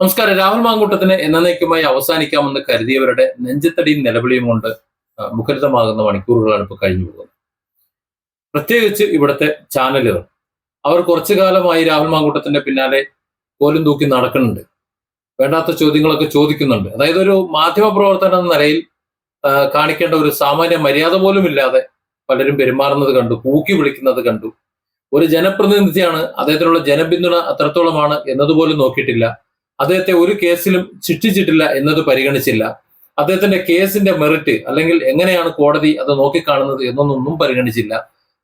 നമസ്കാരം. രാഹുൽ മാങ്കൂട്ടത്തിന് എന്നേക്കുമായി അവസാനിക്കാമെന്ന് കരുതിയവരുടെ നെഞ്ചത്തടിയും നിലവിളിയും കൊണ്ട് മുഖരിതമാകുന്ന മണിക്കൂറുകളാണ് ഇപ്പോൾ കഴിഞ്ഞു പോകുന്നത്. പ്രത്യേകിച്ച് ഇവിടുത്തെ ചാനലുകൾ. അവർ കുറച്ചു കാലമായി രാഹുൽ മാങ്കൂട്ടത്തിന്റെ പിന്നാലെ കോലും തൂക്കി നടക്കുന്നുണ്ട്. വേണ്ടാത്ത ചോദ്യങ്ങളൊക്കെ ചോദിക്കുന്നുണ്ട്. അതായത് ഒരു മാധ്യമ പ്രവർത്തനം എന്ന നിലയിൽ കാണിക്കേണ്ട ഒരു സാമാന്യ മര്യാദ പോലും ഇല്ലാതെ പലരും പെരുമാറുന്നത് കണ്ടു കൂക്കി വിളിക്കുന്നത് കണ്ടു. ഒരു ജനപ്രതിനിധിയാണ് അദ്ദേഹത്തിനുള്ള ജനപിന്തുണ അത്രത്തോളമാണ് എന്നതുപോലും നോക്കിയിട്ടില്ല. അദ്ദേഹത്തെ ഒരു കേസിലും ശിക്ഷിച്ചിട്ടില്ല എന്നത് പരിഗണിച്ചില്ല. അദ്ദേഹത്തിന്റെ കേസിന്റെ മെറിറ്റ് അല്ലെങ്കിൽ എങ്ങനെയാണ് കോടതി അത് നോക്കിക്കാണുന്നത് എന്നൊന്നും പരിഗണിച്ചില്ല.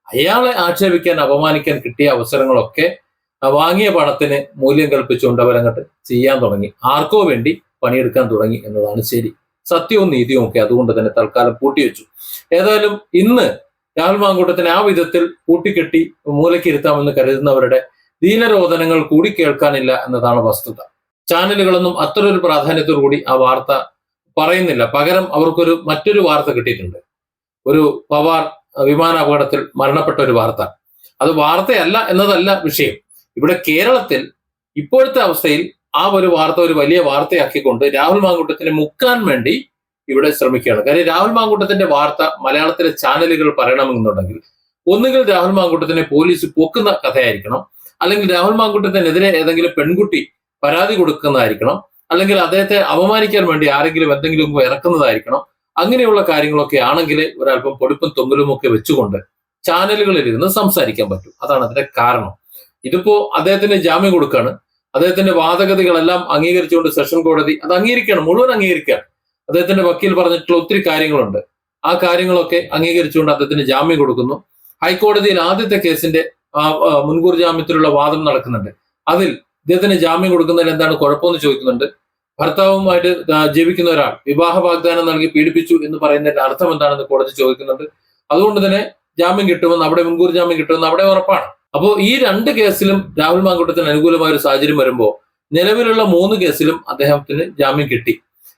അയാളെ ആക്ഷേപിക്കാൻ അപമാനിക്കാൻ കിട്ടിയ അവസരങ്ങളൊക്കെ വാങ്ങിയ പണത്തിന് മൂല്യം കൽപ്പിച്ചുകൊണ്ട് അവരങ്ങോട്ട് ചെയ്യാൻ തുടങ്ങി. ആർക്കോ വേണ്ടി പണിയെടുക്കാൻ തുടങ്ങി എന്നതാണ് ശരി. സത്യവും നീതിയും ഒക്കെ അതുകൊണ്ട് തന്നെ തൽക്കാലം പൂട്ടിവെച്ചു. ഏതായാലും ഇന്ന് രാഹുൽ മാങ്കൂട്ടത്തിന് ആ വിധത്തിൽ കൂട്ടിക്കെട്ടി മൂലക്കിരുത്താമെന്ന് കരുതുന്നവരുടെ ദീനരോധനങ്ങൾ കൂടി കേൾക്കാനില്ല എന്നതാണ് വസ്തുത. ചാനലുകളൊന്നും അത്തരൊരു പ്രാധാന്യത്തോടു കൂടി ആ വാർത്ത പറയുന്നില്ല. പകരം അവർക്കൊരു മറ്റൊരു വാർത്ത കിട്ടിയിട്ടുണ്ട്. ഒരു പവാർ വിമാന അപകടത്തിൽ മരണപ്പെട്ട ഒരു വാർത്ത. അത് വാർത്തയല്ല എന്നതല്ല വിഷയം. ഇവിടെ കേരളത്തിൽ ഇപ്പോഴത്തെ അവസ്ഥയിൽ ആ ഒരു വാർത്ത ഒരു വലിയ വാർത്തയാക്കിക്കൊണ്ട് രാഹുൽ മാങ്കൂട്ടത്തിനെ മുക്കാൻ വേണ്ടി ഇവിടെ ശ്രമിക്കുകയാണ്. കാര്യം രാഹുൽ മാങ്കൂട്ടത്തിന്റെ വാർത്ത മലയാളത്തിലെ ചാനലുകൾ പറയണമെന്നുണ്ടെങ്കിൽ ഒന്നുകിൽ രാഹുൽ മാങ്കൂട്ടത്തിനെ പോലീസ് പൊക്കുന്ന കഥയായിരിക്കണം. അല്ലെങ്കിൽ രാഹുൽ മാങ്കൂട്ടത്തിനെതിരെ ഏതെങ്കിലും പെൺകുട്ടി പരാതി കൊടുക്കുന്നതായിരിക്കണം. അല്ലെങ്കിൽ അദ്ദേഹത്തെ അപമാനിക്കാൻ വേണ്ടി ആരെങ്കിലും എന്തെങ്കിലും ഇറക്കുന്നതായിരിക്കണം. അങ്ങനെയുള്ള കാര്യങ്ങളൊക്കെ ആണെങ്കിൽ ഒരല്പം പൊടിപ്പും തൊങ്ങലും ഒക്കെ വെച്ചുകൊണ്ട് ചാനലുകളിൽ ഇരുന്ന് സംസാരിക്കാൻ പറ്റും. അതാണ് അതിന്റെ കാരണം. ഇതിപ്പോ അദ്ദേഹത്തിന് ജാമ്യം കൊടുക്കാണ്. അദ്ദേഹത്തിന്റെ വാദഗതികളെല്ലാം അംഗീകരിച്ചുകൊണ്ട് സെഷൻ കോടതി അത് അംഗീകരിക്കണം മുഴുവൻ അംഗീകരിക്കുകയാണ്. അദ്ദേഹത്തിന്റെ വക്കീൽ പറഞ്ഞിട്ടുള്ള ഒത്തിരി കാര്യങ്ങളുണ്ട്. ആ കാര്യങ്ങളൊക്കെ അംഗീകരിച്ചുകൊണ്ട് അദ്ദേഹത്തിന് ജാമ്യം കൊടുക്കുന്നു. ഹൈക്കോടതിയിൽ ആദ്യത്തെ കേസിന്റെ മുൻകൂർ ജാമ്യത്തിലുള്ള വാദം നടക്കുന്നുണ്ട്. അതിൽ ഇദ്ദേഹത്തിന് ജാമ്യം കൊടുക്കുന്നതിൽ എന്താണ് കുഴപ്പമെന്ന് ചോദിക്കുന്നുണ്ട്. ഭർത്താവുമായിട്ട് ജീവിക്കുന്ന ഒരാൾ വിവാഹ വാഗ്ദാനം നൽകി പീഡിപ്പിച്ചു എന്ന് പറയുന്നതിന്റെ അർത്ഥം എന്താണെന്ന് കോടതി ചോദിക്കുന്നുണ്ട്. അതുകൊണ്ട് തന്നെ ജാമ്യം കിട്ടുമെന്ന് അവിടെ മുൻകൂർ ജാമ്യം കിട്ടുമെന്ന് അവിടെ ഉറപ്പാണ്. അപ്പോൾ ഈ രണ്ട് കേസിലും രാഹുൽ മാങ്കൂട്ടത്തിന് അനുകൂലമായ ഒരു സാഹചര്യം വരുമ്പോൾ നിലവിലുള്ള മൂന്ന് കേസിലും അദ്ദേഹത്തിന് ജാമ്യം കിട്ടി.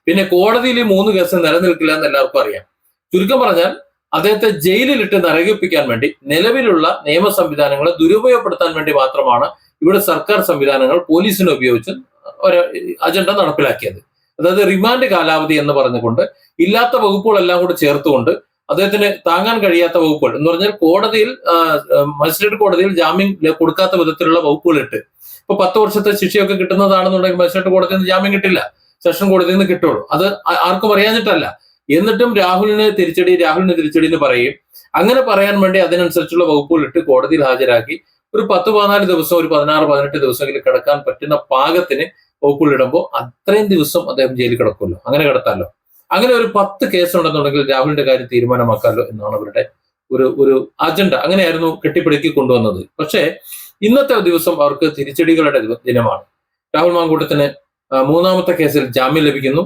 പിന്നെ കോടതിയിൽ ഈ മൂന്ന് കേസ് നിലനിൽക്കില്ല എന്ന് എല്ലാവർക്കും അറിയാം. ചുരുക്കം പറഞ്ഞാൽ അദ്ദേഹത്തെ ജയിലിലിട്ട് നരകിപ്പിക്കാൻ വേണ്ടി നിലവിലുള്ള നിയമ സംവിധാനങ്ങളെ ദുരുപയോഗപ്പെടുത്താൻ വേണ്ടി മാത്രമാണ് ഇവിടെ സർക്കാർ സംവിധാനങ്ങൾ പോലീസിനെ ഉപയോഗിച്ച് ഒരു അജണ്ട നടപ്പിലാക്കിയത്. അതായത് റിമാൻഡ് കാലാവധി എന്ന് പറഞ്ഞുകൊണ്ട് ഇല്ലാത്ത വകുപ്പുകളെല്ലാം കൂടെ ചേർത്തുകൊണ്ട് അദ്ദേഹത്തിന് താങ്ങാൻ കഴിയാത്ത വകുപ്പുകൾ. എന്ന് പറഞ്ഞാൽ കോടതിയിൽ മജിസ്ട്രേറ്റ് കോടതിയിൽ ജാമ്യം കൊടുക്കാത്ത വിധത്തിലുള്ള വകുപ്പുകളിട്ട്. ഇപ്പൊ പത്ത് വർഷത്തെ ശിക്ഷയൊക്കെ കിട്ടുന്നതാണെന്നുണ്ടെങ്കിൽ മജിസ്ട്രേറ്റ് കോടതിയിൽ നിന്ന് ജാമ്യം കിട്ടില്ല. സെഷൻ കോടതിയിൽ നിന്ന് കിട്ടുള്ളൂ. അത് ആർക്കും അറിയാഞ്ഞിട്ടല്ല എന്നിട്ടും രാഹുലിന് തിരിച്ചടി രാഹുലിന് തിരിച്ചടി എന്ന് പറയും. അങ്ങനെ പറയാൻ വേണ്ടി അതിനനുസരിച്ചുള്ള വകുപ്പുകൾ ഇട്ട് കോടതിയിൽ ഹാജരാക്കി ഒരു പത്ത് പതിനാല് ദിവസം ഒരു പതിനാറ് പതിനെട്ട് ദിവസമെങ്കിലും കിടക്കാൻ പറ്റുന്ന പാകത്തിന് വകുപ്പുകൾ ഇടുമ്പോൾ അത്രയും ദിവസം അദ്ദേഹം ജയിലിൽ കിടക്കുമല്ലോ. അങ്ങനെ കിടത്താമല്ലോ അങ്ങനെ ഒരു പത്ത് കേസ് ഉണ്ടെന്നുണ്ടെങ്കിൽ രാഹുലിന്റെ കാര്യം തീരുമാനമാക്കാമല്ലോ എന്നാണ് അവരുടെ ഒരു ഒരു അജണ്ട അങ്ങനെയായിരുന്നു കെട്ടിപ്പിടുക്കി കൊണ്ടുവന്നത്. പക്ഷേ ഇന്നത്തെ ദിവസം അവർക്ക് തിരിച്ചടികളുടെ ദിനമാണ്. രാഹുൽ മാങ്കൂട്ടത്തിന് മൂന്നാമത്തെ കേസിൽ ജാമ്യം ലഭിക്കുന്നു.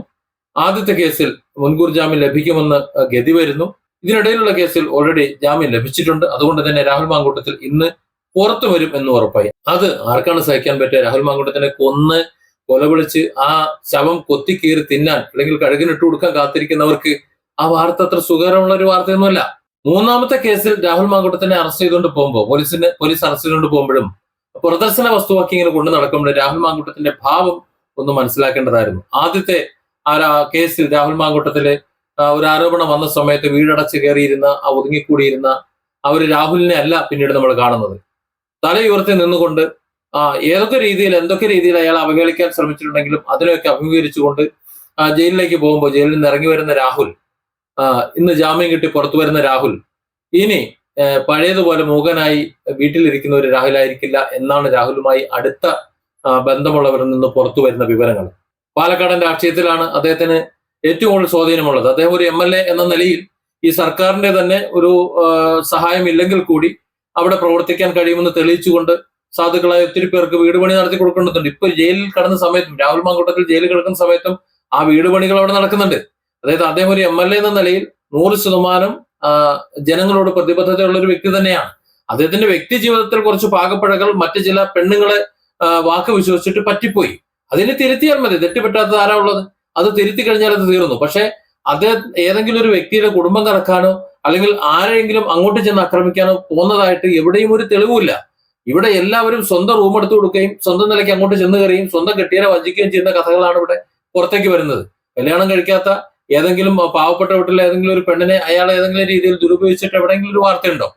ആദ്യത്തെ കേസിൽ മുൻകൂർ ജാമ്യം ലഭിക്കുമെന്ന് ഗതി വരുന്നു. ഇതിനിടയിലുള്ള കേസിൽ ഓൾറെഡി ജാമ്യം ലഭിച്ചിട്ടുണ്ട്. അതുകൊണ്ട് തന്നെ രാഹുൽ മാങ്കൂട്ടത്തിൽ ഇന്ന് പുറത്തു വരും എന്ന് ഉറപ്പായി. അത് ആർക്കാണ് സഹിക്കാൻ പറ്റുക രാഹുൽ മാങ്കുട്ടത്തിനെ കൊന്ന് കൊലപിടിച്ച് ആ ശവം കൊത്തി കീറി തിന്നാൻ അല്ലെങ്കിൽ കഴുകിനിട്ട് കൊടുക്കാൻ കാത്തിരിക്കുന്നവർക്ക് ആ വാർത്ത അത്ര സുഖകരമുള്ള ഒരു വാർത്തയൊന്നുമല്ല. മൂന്നാമത്തെ കേസിൽ രാഹുൽ മാങ്കുട്ടത്തിനെ അറസ്റ്റ് ചെയ്തുകൊണ്ട് പോകുമ്പോൾ പോലീസിന് പോലീസ് അറസ്റ്റ് ചെയ്തുകൊണ്ട് പോകുമ്പോഴും പ്രദർശന വസ്തുവാക്കി ഇങ്ങനെ കൊണ്ടു നടക്കുമ്പോൾ രാഹുൽ മാങ്കുട്ടത്തിന്റെ ഭാവം ഒന്ന് മനസ്സിലാക്കേണ്ടതായിരുന്നു. ആദ്യത്തെ ആ കേസിൽ രാഹുൽ മാങ്കുട്ടത്തിൽ ഒരു ആരോപണം വന്ന സമയത്ത് വീടടച്ച് കയറിയിരുന്ന ആ ഒതുങ്ങിക്കൂടിയിരുന്ന ആ ഒരു രാഹുലിനെ അല്ല പിന്നീട് നമ്മൾ കാണുന്നത്. തലയുയർത്തി നിന്നുകൊണ്ട് ഏതൊക്കെ രീതിയിൽ എന്തൊക്കെ രീതിയിൽ അയാൾ അവഹേളിക്കാൻ ശ്രമിച്ചിട്ടുണ്ടെങ്കിലും അതിനെയൊക്കെ അഭിമുഖീകരിച്ചുകൊണ്ട് ജയിലിലേക്ക് പോകുമ്പോൾ ജയിലിൽ നിന്ന് ഇറങ്ങി വരുന്ന രാഹുൽ ഇന്ന് ജാമ്യം കിട്ടി പുറത്തു വരുന്ന രാഹുൽ ഇനി പഴയതുപോലെ മൂകനായി വീട്ടിലിരിക്കുന്ന ഒരു രാഹുലായിരിക്കില്ല എന്നാണ് രാഹുലുമായി അടുത്ത ബന്ധമുള്ളവരിൽ നിന്ന് പുറത്തു വരുന്ന വിവരങ്ങൾ. പാലക്കാടൻ രാഷ്ട്രീയത്തിലാണ് അദ്ദേഹത്തിന് ഏറ്റവും കൂടുതൽ സ്വാധീനമുള്ളത്. അദ്ദേഹം ഒരു എം എൽ എ എന്ന നിലയിൽ ഈ സർക്കാരിന്റെ തന്നെ ഒരു സഹായമില്ലെങ്കിൽ കൂടി അവിടെ പ്രവർത്തിക്കാൻ കഴിയുമെന്ന് തെളിയിച്ചുകൊണ്ട് സാധുക്കളായ ഒത്തിരി പേർക്ക് വീട് പണി നടത്തി കൊടുക്കേണ്ടതുണ്ട്. ഇപ്പൊ ജയിലിൽ കടന്ന സമയത്തും രാഹുൽ മാങ്കൂട്ടത്തിൽ ജയിലിൽ കിടക്കുന്ന സമയത്തും ആ വീട് പണികൾ അവിടെ നടക്കുന്നുണ്ട്. അതായത് അദ്ദേഹം ഒരു എം എൽ എ എന്ന നിലയിൽ നൂറ് ശതമാനം ജനങ്ങളോട് പ്രതിബദ്ധതയുള്ള ഒരു വ്യക്തി തന്നെയാണ്. അദ്ദേഹത്തിന്റെ വ്യക്തി ജീവിതത്തിൽ കുറച്ച് പാകപ്പിഴകൾ മറ്റു ചില പെണ്ണുങ്ങളെ വാക്ക് വിശ്വസിച്ചിട്ട് പറ്റിപ്പോയി. അതിനെ തിരുത്തിയാൽ മതി. തെറ്റുപറ്റാത്തത് ആരാ ഉള്ളത്? അത് തിരുത്തി കഴിഞ്ഞാൽ അത് തീർന്നു. പക്ഷെ അദ്ദേഹം ഏതെങ്കിലും ഒരു വ്യക്തിയുടെ കുടുംബം കറക്കാനോ അല്ലെങ്കിൽ ആരെങ്കിലും അങ്ങോട്ട് ചെന്ന് ആക്രമിക്കാനോ പോകുന്നതായിട്ട് എവിടെയും ഒരു തെളിവുമില്ല. ഇവിടെ എല്ലാവരും സ്വന്തം റൂം എടുത്തു കൊടുക്കുകയും സ്വന്തം നിലയ്ക്ക് അങ്ങോട്ട് ചെന്ന് കയറിയും സ്വന്തം കെട്ടിയനെ വഞ്ചിക്കുകയും ചെയ്യുന്ന കഥകളാണ് ഇവിടെ പുറത്തേക്ക് വരുന്നത്. കല്യാണം കഴിക്കാത്ത ഏതെങ്കിലും പാവപ്പെട്ട വീട്ടിലെ ഏതെങ്കിലും ഒരു പെണ്ണിനെ അയാൾ ഏതെങ്കിലും രീതിയിൽ ദുരുപയോഗിച്ചിട്ട് എവിടെയെങ്കിലും ഒരു വാർത്തയുണ്ടോ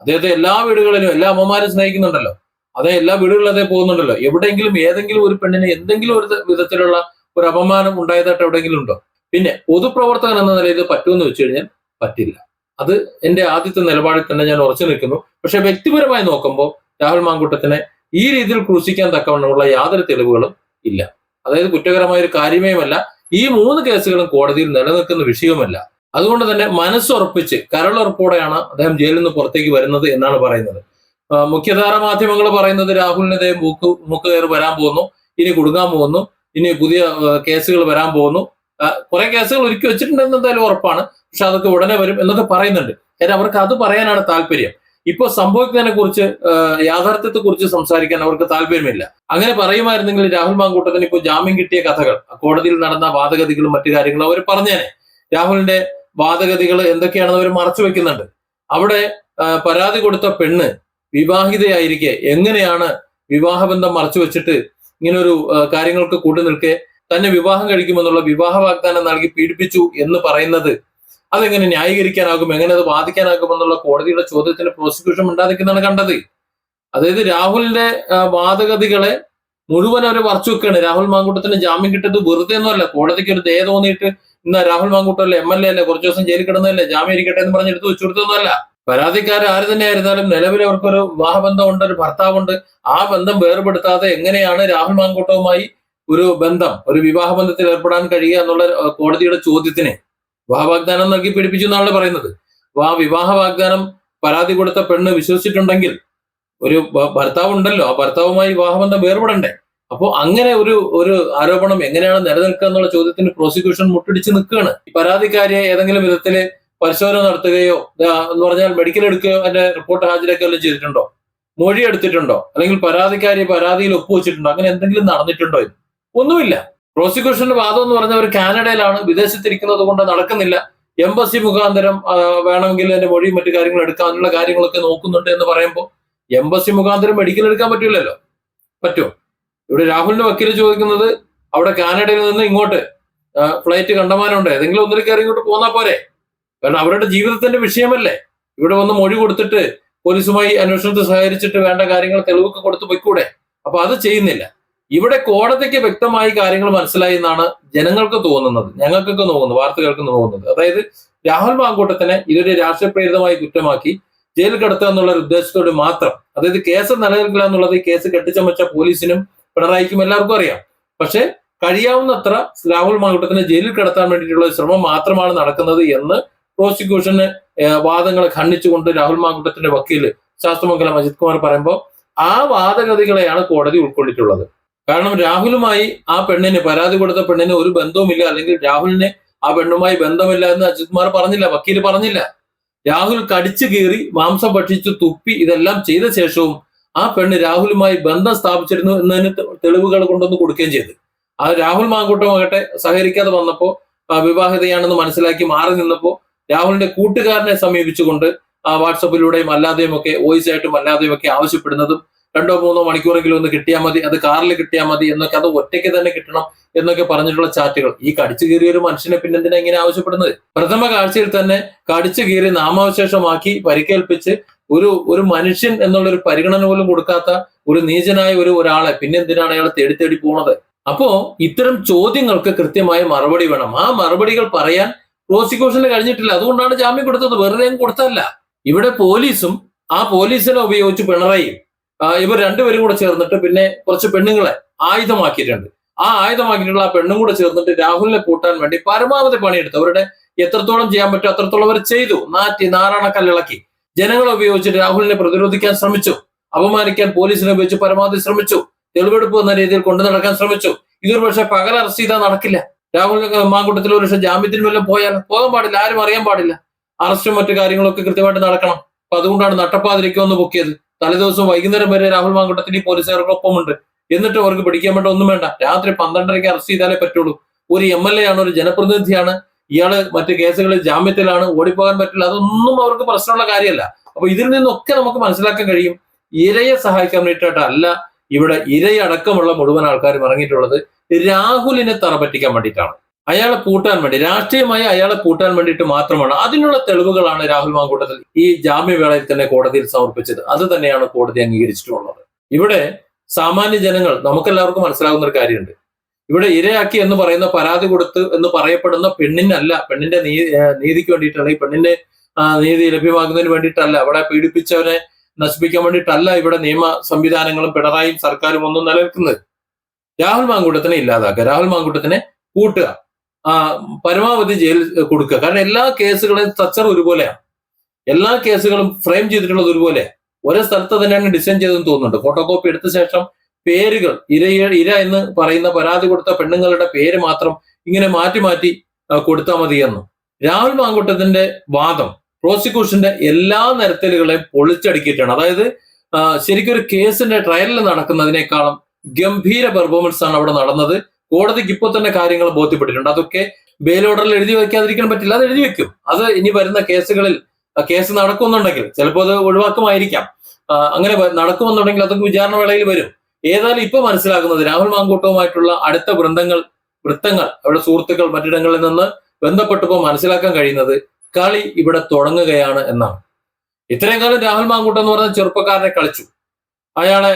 അദ്ദേഹത്തെ എല്ലാ വീടുകളിലും എല്ലാ അമ്മമാരും സ്നേഹിക്കുന്നുണ്ടല്ലോ. അതേ എല്ലാ വീടുകളിലും അതേ പോകുന്നുണ്ടല്ലോ. എവിടെയെങ്കിലും ഏതെങ്കിലും ഒരു പെണ്ണിന് എന്തെങ്കിലും ഒരു വിധത്തിലുള്ള ഒരു അപമാനം ഉണ്ടായതായിട്ട് എവിടെയെങ്കിലും ഉണ്ടോ? പിന്നെ പൊതുപ്രവർത്തകൻ എന്ന നിലയിൽ പറ്റുമെന്ന് വെച്ച് കഴിഞ്ഞാൽ പറ്റില്ല. അത് എന്റെ ആദ്യത്തെ നിലപാടിൽ തന്നെ ഞാൻ ഉറച്ചു നിൽക്കുന്നു. പക്ഷെ വ്യക്തിപരമായി നോക്കുമ്പോൾ രാഹുൽ മാങ്കൂട്ടത്തിനെ ഈ രീതിയിൽ ക്രൂശിക്കാൻ തക്കവണ്ണമുള്ള യാതൊരു തെളിവുകളും ഇല്ല. അതായത് കുറ്റകരമായ ഒരു കാര്യമേയുമല്ല ഈ മൂന്ന് കേസുകളും കോടതിയിൽ നിലനിൽക്കുന്ന വിഷയവുമല്ല അതുകൊണ്ട് തന്നെ മനസ്സുറപ്പിച്ച് കരളുറപ്പോടെയാണ് അദ്ദേഹം ജയിലിൽ നിന്ന് പുറത്തേക്ക് വരുന്നത് എന്നാണ് പറയുന്നത്. മുഖ്യധാര മാധ്യമങ്ങൾ പറയുന്നത് രാഹുലിനെതിരെ മൂക്ക് മൂക്ക് കയറി വരാൻ പോകുന്നു ഇനി കുടുങ്ങാൻ പോകുന്നു ഇനി പുതിയ കേസുകൾ വരാൻ പോകുന്നു. കുറെ കേസുകൾ ഒരുക്കി വെച്ചിട്ടുണ്ടെന്ന് എന്തായാലും ഉറപ്പാണ്. പക്ഷെ അതൊക്കെ ഉടനെ വരും എന്നൊക്കെ പറയുന്നുണ്ട്. കാര്യം അവർക്ക് അത് പറയാനാണ് താല്പര്യം. ഇപ്പൊ സംഭവിക്കുന്നതിനെ കുറിച്ച് യാഥാർത്ഥ്യത്തെ കുറിച്ച് സംസാരിക്കാൻ അവർക്ക് താല്പര്യമില്ല. അങ്ങനെ പറയുമായിരുന്നെങ്കിൽ രാഹുൽ മാങ്കൂട്ടത്തിന് ഇപ്പോൾ ജാമ്യം കിട്ടിയ കഥകൾ കോടതിയിൽ നടന്ന വാദഗതികളും മറ്റു കാര്യങ്ങളും അവർ പറഞ്ഞേനെ. രാഹുലിന്റെ വാദഗതികൾ എന്തൊക്കെയാണെന്ന് അവർ മറച്ചു വെക്കുന്നുണ്ട്. അവിടെ പരാതി കൊടുത്ത പെണ്ണ് വിവാഹിതയായിരിക്കെ എങ്ങനെയാണ് വിവാഹബന്ധം മറച്ചു വെച്ചിട്ട് ഇങ്ങനൊരു കാര്യങ്ങൾക്ക് കൂട്ടു നിൽക്കെ തന്നെ വിവാഹം കഴിക്കുമെന്നുള്ള വിവാഹ വാഗ്ദാനം നൽകി പീഡിപ്പിച്ചു എന്ന് പറയുന്നത് അതെങ്ങനെ ന്യായീകരിക്കാനാകും? എങ്ങനെ അത് ബാധിക്കാനാകും എന്നുള്ള കോടതിയുടെ ചോദ്യത്തിന് പ്രോസിക്യൂഷൻ ഉണ്ടാതിരിക്കുന്നതാണ് കണ്ടത്. അതായത് രാഹുലിന്റെ വാദഗതികളെ മുഴുവൻ അവർ വറച്ചു വെക്കുകയാണ് രാഹുൽ മാങ്കൂട്ടത്തിന് ജാമ്യം കിട്ടിയത് വെറുതെ ഒന്നുമല്ല. കോടതിക്ക് ഒരു ദയ തോന്നിയിട്ട് ഇന്ന് രാഹുൽ മാങ്കൂട്ടല്ലേ എം എൽ എ അല്ലേ കുറച്ച് ദിവസം ജയിലിൽ കിടന്നതല്ലേ ജാമ്യം ഇരിക്കട്ടെ എന്ന് പറഞ്ഞ് എടുത്ത് വെച്ചു കൊടുത്തൊന്നുമല്ല പരാതിക്കാർ ആര് തന്നെ ആയിരുന്നാലും നിലവിൽ അവർക്കൊരു വിവാഹബന്ധമുണ്ട് ഒരു ഭർത്താവുണ്ട്. ആ ബന്ധം വേർപെടുത്താതെ എങ്ങനെയാണ് രാഹുൽ മാങ്കൂട്ടവുമായി ഒരു ബന്ധം ഒരു വിവാഹ ബന്ധത്തിൽ ഏർപ്പെടാൻ കഴിയുക എന്നുള്ള കോടതിയുടെ ചോദ്യത്തിന് വിവാഹ വാഗ്ദാനം നൽകി പീഡിപ്പിച്ചു എന്നാണ് പറയുന്നത്. അപ്പൊ ആ വിവാഹ വാഗ്ദാനം പരാതി കൊടുത്ത പെണ്ണ് വിശ്വസിച്ചിട്ടുണ്ടെങ്കിൽ ഒരു ഭർത്താവ് ഉണ്ടല്ലോ ആ ഭർത്താവുമായി വിവാഹബന്ധം വേർപെടണ്ടേ? അപ്പോൾ അങ്ങനെ ഒരു ഒരു ആരോപണം എങ്ങനെയാണ് നിലനിൽക്കുക എന്നുള്ള ചോദ്യത്തിന് പ്രോസിക്യൂഷൻ മുട്ടടിച്ച് നിൽക്കുകയാണ്. പരാതിക്കാരിയെ ഏതെങ്കിലും വിധത്തിൽ പരിശോധന നടത്തുകയോ എന്ന് പറഞ്ഞാൽ മെഡിക്കൽ എടുക്കുകയോ അതിന്റെ റിപ്പോർട്ട് ഹാജരാക്കുകയോ ചെയ്തിട്ടുണ്ടോ? മൊഴി എടുത്തിട്ടുണ്ടോ? അല്ലെങ്കിൽ പരാതിക്കാരി പരാതിയിൽ ഒപ്പുവെച്ചിട്ടുണ്ടോ? അങ്ങനെ എന്തെങ്കിലും നടന്നിട്ടുണ്ടോ ഒന്നുമില്ല. പ്രോസിക്യൂഷന്റെ വാദം എന്ന് പറഞ്ഞാൽ അവർ കാനഡയിലാണ് വിദേശത്തിരിക്കുന്നത് കൊണ്ട് നടക്കുന്നില്ല. എംബസി മുഖാന്തരം വേണമെങ്കിൽ എന്റെ മൊഴിയും മറ്റു കാര്യങ്ങൾ എടുക്കാനുള്ള കാര്യങ്ങളൊക്കെ നോക്കുന്നുണ്ട് എന്ന് പറയുമ്പോൾ എംബസി മുഖാന്തരം മെഡിക്കൽ എടുക്കാൻ പറ്റില്ലല്ലോ പറ്റുമോ ഇവിടെ രാഹുലിന്റെ വക്കീൽ ചോദിക്കുന്നത് അവിടെ കാനഡയിൽ നിന്ന് ഇങ്ങോട്ട് ഫ്ലൈറ്റ് കണ്ടമാനമുണ്ട്. ഏതെങ്കിലും ഒന്നിൽ കയറി ഇങ്ങോട്ട് പോന്നാ പോരെ? കാരണം അവരുടെ ജീവിതത്തിന്റെ വിഷയമല്ലേ? ഇവിടെ വന്ന് മൊഴി കൊടുത്തിട്ട് പോലീസുമായി അന്വേഷണത്തിൽ സഹകരിച്ചിട്ട് വേണ്ട കാര്യങ്ങൾ തെളിവൊക്കെ കൊടുത്ത് പൊയ്ക്കൂടെ? അപ്പൊ അത് ചെയ്യുന്നില്ല. ഇവിടെ കോടതിക്ക് വ്യക്തമായി കാര്യങ്ങൾ മനസ്സിലായി എന്നാണ് ജനങ്ങൾക്ക് തോന്നുന്നത്. ഞങ്ങൾക്കൊക്കെ തോന്നുന്നത് വാർത്തകൾക്ക് തോന്നുന്നത്. അതായത് രാഹുൽ മാങ്കൂട്ടത്തിനെ ഇതൊരു രാഷ്ട്രീയ പ്രേരിതമായി കുറ്റമാക്കി ജയിലിൽ കിടത്തുക എന്നുള്ള ഒരു ഉദ്ദേശത്തോട് മാത്രം. അതായത് കേസ് നിലനിൽക്കില്ല എന്നുള്ളത് ഈ കേസ് കെട്ടിച്ചമച്ച പോലീസിനും പിണറായിക്കും എല്ലാവർക്കും അറിയാം. പക്ഷെ കഴിയാവുന്നത്ര രാഹുൽ മാങ്കൂട്ടത്തിനെ ജയിലിൽ കിടത്താൻ വേണ്ടിയിട്ടുള്ള ശ്രമം മാത്രമാണ് നടക്കുന്നത് എന്ന് പ്രോസിക്യൂഷന് വാദങ്ങൾ ഖണ്ഡിച്ചുകൊണ്ട് രാഹുൽ മാങ്കൂട്ടത്തിന്റെ വക്കീൽ ശാസ്ത്രമംഗലം അജിത് കുമാർ പറയുമ്പോൾ ആ വാദഗതികളെയാണ് കോടതി ഉൾക്കൊണ്ടിട്ടുള്ളത് കാരണം രാഹുലുമായി ആ പെണ്ണിന് പരാതി കൊടുത്ത പെണ്ണിന് ഒരു ബന്ധവുമില്ല. അല്ലെങ്കിൽ രാഹുലിന് ആ പെണ്ണുമായി ബന്ധമില്ല എന്ന് അജിത് കുമാർ പറഞ്ഞില്ല വക്കീൽ പറഞ്ഞില്ല. രാഹുൽ കടിച്ചു കീറി മാംസം ഭക്ഷിച്ചു തുപ്പി ഇതെല്ലാം ചെയ്ത ശേഷവും ആ പെണ്ണ് രാഹുലുമായി ബന്ധം സ്ഥാപിച്ചിരുന്നു എന്നതിന് തെളിവുകൾ കൊണ്ടൊന്ന് കൊടുക്കുകയും ചെയ്തു. ആ രാഹുൽ മാങ്കൂട്ടമാകട്ടെ സഹകരിക്കാതെ വന്നപ്പോൾ വിവാഹിതയാണെന്ന് മനസ്സിലാക്കി മാറി നിന്നപ്പോൾ രാഹുലിന്റെ കൂട്ടുകാരനെ സമീപിച്ചുകൊണ്ട് ആ വാട്സപ്പിലൂടെയും അല്ലാതെയും ഒക്കെ വോയിസ് ആയിട്ടും അല്ലാതെയും ഒക്കെ ആവശ്യപ്പെടുന്നതും രണ്ടോ മൂന്നോ മണിക്കൂറെങ്കിലും ഒന്ന് കിട്ടിയാൽ മതി അത് കാറിൽ കിട്ടിയാൽ മതി എന്നൊക്കെ അത് ഒറ്റയ്ക്ക് തന്നെ കിട്ടണം എന്നൊക്കെ പറഞ്ഞിട്ടുള്ള ചാറ്റുകൾ. ഈ കടിച്ചു കീറിയ ഒരു മനുഷ്യനെ പിന്നെന്തിനാ ഇങ്ങനെ ആവശ്യപ്പെടുന്നത്? പ്രഥമ കാഴ്ചയിൽ തന്നെ കടിച്ചു കീറി നാമാവശേഷമാക്കി പരിക്കേൽപ്പിച്ച് ഒരു ഒരു മനുഷ്യൻ എന്നുള്ള ഒരു പരിഗണന പോലും കൊടുക്കാത്ത ഒരു നീചനായ ഒരു ഒരാളെ പിന്നെന്തിനാണ് അയാൾ തേടി തേടി പോണത്? അപ്പോ ഇത്തരം ചോദ്യങ്ങൾക്ക് കൃത്യമായ മറുപടി വേണം. ആ മറുപടികൾ പറയാൻ പ്രോസിക്യൂഷന് കഴിഞ്ഞിട്ടില്ല. അതുകൊണ്ടാണ് ജാമ്യം കൊടുത്തത്. വെറുതെ കൊടുത്തല്ല ഇവിടെ പോലീസും ആ പോലീസിനെ ഉപയോഗിച്ച് പിണറായിയും ആ, ഇവർ രണ്ടുപേരും കൂടെ ചേർന്നിട്ട് പിന്നെ കുറച്ച് പെണ്ണുങ്ങളെ ആയുധമാക്കിയിട്ടുണ്ട്. ആ ആയുധമാക്കിയിട്ടുള്ള ആ പെണ്ണും കൂടെ ചേർന്നിട്ട് രാഹുലിനെ കൂട്ടാൻ വേണ്ടി പരമാവധി പണിയെടുത്തു. അവരുടെ എത്രത്തോളം ചെയ്യാൻ പറ്റും അത്രത്തോളം അവർ ചെയ്തു. നാറ്റി നാരായണക്കല്ലിളക്കി ജനങ്ങളെ ഉപയോഗിച്ച് രാഹുലിനെ പ്രതിരോധിക്കാൻ ശ്രമിച്ചു. അപമാനിക്കാൻ പോലീസിനെ ഉപയോഗിച്ച് പരമാവധി ശ്രമിച്ചു. തെളിവെടുപ്പ് എന്ന രീതിയിൽ കൊണ്ടു നടക്കാൻ ശ്രമിച്ചു. ഇതൊരു പക്ഷെ പകൽ അറസ്റ്റ് ചെയ്താൽ നടക്കില്ല. രാഹുൽ മാങ്കൂട്ടത്തിൽ ഒരു പക്ഷെ ജാമ്യത്തിന് വല്ലതും പോയാൽ പോകാൻ പാടില്ല ആരും അറിയാൻ പാടില്ല. അറസ്റ്റും മറ്റു കാര്യങ്ങളൊക്കെ കൃത്യമായിട്ട് നടക്കണം. അപ്പൊ അതുകൊണ്ടാണ് നട്ടപ്പാതിരിക്കുമെന്ന് പൊക്കിയത്. തലേദിവസം വൈകുന്നേരം വരെ രാഹുൽ മാങ്കുട്ടത്തിന് പോലീസുകാർക്കൊപ്പമുണ്ട്. എന്നിട്ട് അവർക്ക് പിടിക്കാൻ വേണ്ട ഒന്നും വേണ്ട. രാത്രി പന്ത്രണ്ടരയ്ക്ക് അറസ്റ്റ് ചെയ്താലേ പറ്റുള്ളൂ. ഒരു എം എൽ എ ആണ് ഒരു ജനപ്രതിനിധിയാണ്. ഇയാൾ മറ്റ് കേസുകളിൽ ജാമ്യത്തിലാണ് ഓടിപ്പോകാൻ പറ്റില്ല. അതൊന്നും അവർക്ക് പ്രശ്നമുള്ള കാര്യമല്ല. അപ്പൊ ഇതിൽ നിന്നൊക്കെ നമുക്ക് മനസ്സിലാക്കാൻ കഴിയും. ഇരയെ സഹായിക്കാൻ വേണ്ടിയിട്ടല്ല ഇവിടെ ഇരയടക്കമുള്ള മുഴുവൻ ആൾക്കാരും ഇറങ്ങിയിട്ടുള്ളത്. രാഹുലിനെ തറ പറ്റിക്കാൻ വേണ്ടിയിട്ടാണ്. അയാളെ പൂട്ടാൻ വേണ്ടി രാഷ്ട്രീയമായി അയാളെ പൂട്ടാൻ വേണ്ടിയിട്ട് മാത്രമാണ് അതിനുള്ള തെളിവുകളാണ് രാഹുൽ മാങ്കൂട്ടത്തിൽ ഈ ജാമ്യവേളയിൽ തന്നെ കോടതിയിൽ സമർപ്പിച്ചത്. അത് തന്നെയാണ് കോടതി അംഗീകരിച്ചിട്ടുള്ളത്. ഇവിടെ സാമാന്യ ജനങ്ങൾ നമുക്കെല്ലാവർക്കും മനസ്സിലാകുന്ന ഒരു കാര്യമുണ്ട്. ഇവിടെ ഇരയാക്കി എന്ന് പറയുന്ന പരാതി കൊടുത്ത് എന്ന് പറയപ്പെടുന്ന പെണ്ണിനല്ല പെണ്ണിന്റെ നീതിക്ക് വേണ്ടിയിട്ടല്ല ഈ പെണ്ണിന്റെ നീതി ലഭ്യമാകുന്നതിന് വേണ്ടിയിട്ടല്ല അവിടെ പീഡിപ്പിച്ചവനെ നശിപ്പിക്കാൻ വേണ്ടിയിട്ടല്ല ഇവിടെ നിയമ സംവിധാനങ്ങളും പിണറായും സർക്കാരും ഒന്നും നിലനിൽക്കുന്നത്. രാഹുൽ മാങ്കൂട്ടത്തിനെ ഇല്ലാതാക്കുക രാഹുൽ മാങ്കൂട്ടത്തിനെ കൂട്ടുക. പരമാവധി ജയിൽ കൊടുക്കുക. കാരണം എല്ലാ കേസുകളും സ്ട്രക്ചർ ഒരുപോലെയാണ്. എല്ലാ കേസുകളും ഫ്രെയിം ചെയ്തിട്ടുള്ളത് ഒരുപോലെ. ഒരേ സ്ഥലത്ത് തന്നെയാണ് ഡിസൈൻ ചെയ്തതെന്ന് തോന്നുന്നുണ്ട്. ഫോട്ടോ കോപ്പി എടുത്ത ശേഷം പേരുകൾ ഇര ഇര എന്ന് പറയുന്ന പരാതി കൊടുത്ത പെണ്ണുങ്ങളുടെ പേര് മാത്രം ഇങ്ങനെ മാറ്റി മാറ്റി കൊടുത്താൽ മതി എന്ന് രാഹുൽ മാങ്കൂട്ടത്തിന്റെ വാദം പ്രോസിക്യൂഷന്റെ എല്ലാ നിരത്തലുകളെയും പൊളിച്ചടുക്കിയിട്ടാണ്. അതായത് ശരിക്കും ഒരു കേസിന്റെ ട്രയലിൽ നടക്കുന്നതിനേക്കാളും ഗംഭീര പെർഫോമൻസ് ആണ് അവിടെ നടന്നത്. കോടതിക്ക് ഇപ്പോൾ തന്നെ കാര്യങ്ങൾ ബോധ്യപ്പെട്ടിട്ടുണ്ട്. അതൊക്കെ ബെയിൽ ഓർഡറിൽ എഴുതി വയ്ക്കാതിരിക്കാൻ പറ്റില്ല. അത് എഴുതി വെക്കും അത് ഇനി വരുന്ന കേസുകളിൽ കേസ് നടക്കുന്നുണ്ടെങ്കിൽ ചിലപ്പോൾ അത് ഒഴിവാക്കുമായിരിക്കാം. അങ്ങനെ നടക്കുമെന്നുണ്ടെങ്കിൽ അതൊക്കെ വിചാരണ വേളയിൽ വരും. ഏതായാലും ഇപ്പൊ മനസ്സിലാക്കുന്നത് രാഹുൽ മാങ്കൂട്ടവുമായിട്ടുള്ള അടുത്ത വൃന്ദങ്ങൾ വൃത്തങ്ങൾ അവരുടെ സുഹൃത്തുക്കൾ മറ്റിടങ്ങളിൽ നിന്ന് ബന്ധപ്പെട്ടപ്പോൾ മനസ്സിലാക്കാൻ കഴിയുന്നത് കളി ഇവിടെ തുടങ്ങുകയാണ് എന്നാണ്. ഇത്രയും കാലം രാഹുൽ മാങ്കൂട്ടം എന്ന് പറഞ്ഞ ചെറുപ്പക്കാരനെ കളിച്ചു. അയാളെ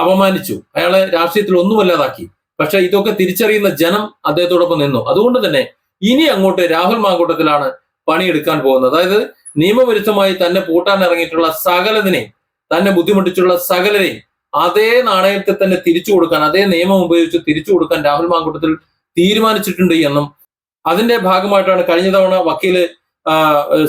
അപമാനിച്ചു. അയാളെ രാഷ്ട്രീയത്തിൽ ഒന്നുമല്ലാതാക്കി പക്ഷെ ഇതൊക്കെ തിരിച്ചറിയുന്ന ജനം അദ്ദേഹത്തോടൊപ്പം നിന്നു. അതുകൊണ്ട് തന്നെ ഇനി അങ്ങോട്ട് രാഹുൽ മാങ്കൂട്ടത്തിലാണ് പണിയെടുക്കാൻ പോകുന്നത്. അതായത് നിയമവിരുദ്ധമായി തന്നെ പൂട്ടാൻ ഇറങ്ങിയിട്ടുള്ള സകലതിനെയും തന്നെ ബുദ്ധിമുട്ടിച്ചുള്ള സകലരെയും അതേ നാണയത്തിൽ തന്നെ തിരിച്ചു കൊടുക്കാൻ അതേ നിയമം ഉപയോഗിച്ച് തിരിച്ചു കൊടുക്കാൻ രാഹുൽ മാങ്കൂട്ടത്തിൽ തീരുമാനിച്ചിട്ടുണ്ട് എന്നും അതിന്റെ ഭാഗമായിട്ടാണ് കഴിഞ്ഞ തവണ വക്കീൽ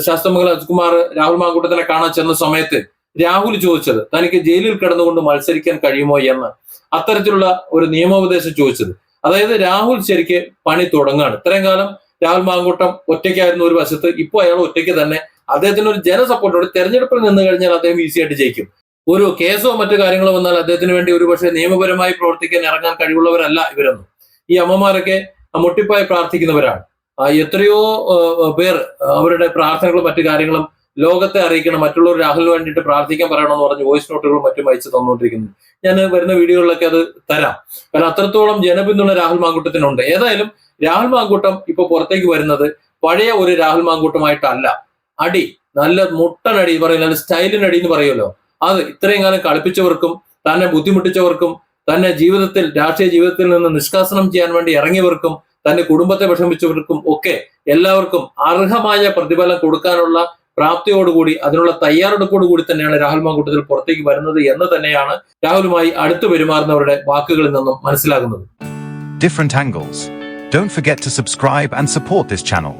ശാസ്ത്രമംഗല അജ്കുമാർ രാഹുൽ മാങ്കൂട്ടത്തിനെ കാണാൻ ചെന്ന സമയത്ത് രാഹുൽ ചോദിച്ചത് തനിക്ക് ജയിലിൽ കിടന്നുകൊണ്ട് മത്സരിക്കാൻ കഴിയുമോ എന്ന് അത്തരത്തിലുള്ള ഒരു നിയമോപദേശം ചോദിച്ചത്. അതായത് രാഹുൽ ശരിക്ക് പണി തുടങ്ങാണ്. ഇത്രയും കാലം രാഹുൽ മാങ്കൂട്ടം ഒറ്റയ്ക്കായിരുന്നു ഒരു വശത്ത്. ഇപ്പോൾ അയാൾ ഒറ്റയ്ക്ക് തന്നെ അദ്ദേഹത്തിന് ഒരു ജനസപ്പോർട്ടോട് തെരഞ്ഞെടുപ്പിൽ നിന്ന് കഴിഞ്ഞാൽ അദ്ദേഹം ഈസി ആയിട്ട് ജയിക്കും. ഒരു കേസോ മറ്റു കാര്യങ്ങളോ വന്നാൽ അദ്ദേഹത്തിന് വേണ്ടി ഒരുപക്ഷെ നിയമപരമായി പ്രവർത്തിക്കാൻ ഇറങ്ങാൻ കഴിവുള്ളവരല്ല ഇവരൊന്നും. ഈ അമ്മമാരൊക്കെ മുട്ടിപ്പായി പ്രാർത്ഥിക്കുന്നവരാണ്. എത്രയോ പേർ അവരുടെ പ്രാർത്ഥനകളും മറ്റു കാര്യങ്ങളും ലോകത്തെ അറിയിക്കണം മറ്റുള്ളവർ രാഹുലിന് വേണ്ടിയിട്ട് പ്രാർത്ഥിക്കാൻ പറയണമെന്ന് പറഞ്ഞ് വോയിസ് നോട്ടുകളും മറ്റും അയച്ചു തന്നുകൊണ്ടിരിക്കുന്നു. ഞാൻ വരുന്ന വീഡിയോകളിലൊക്കെ അത് തരാം. കാരണം അത്രത്തോളം ജനപിന്തുണ രാഹുൽ മാങ്കൂട്ടത്തിനുണ്ട്. ഏതായാലും രാഹുൽ മാങ്കൂട്ടം ഇപ്പൊ പുറത്തേക്ക് വരുന്നത് പഴയ ഒരു രാഹുൽ മാങ്കൂട്ടമായിട്ടല്ല. അടി നല്ല മുട്ടനടി പറയുന്ന സ്റ്റൈലിനടി എന്ന് പറയുമല്ലോ. അത് ഇത്രയും കാലം കളിപ്പിച്ചവർക്കും തന്നെ ബുദ്ധിമുട്ടിച്ചവർക്കും തന്നെ ജീവിതത്തിൽ രാഷ്ട്രീയ ജീവിതത്തിൽ നിന്ന് നിഷ്കാസനം ചെയ്യാൻ വേണ്ടി ഇറങ്ങിയവർക്കും തന്റെ കുടുംബത്തെ വിഷമിച്ചവർക്കും ഒക്കെ എല്ലാവർക്കും അർഹമായ പ്രതിഫലം കൊടുക്കാനുള്ള പ്രാപ്തിയോടുകൂടി അതിനുള്ള തയ്യാറെടുപ്പോടുകൂടി തന്നെയാണ് രാഹുൽ മാങ്കൂട്ടത്തിൽ പുറത്തേക്ക് വരുന്നത് എന്ന് തന്നെയാണ് രാഹുലുമായി അടുത്ത് പെരുമാറുന്നവരുടെ വാക്കുകളിൽ നിന്നും മനസ്സിലാകുന്നത് different angles. Don't forget to subscribe and support this channel.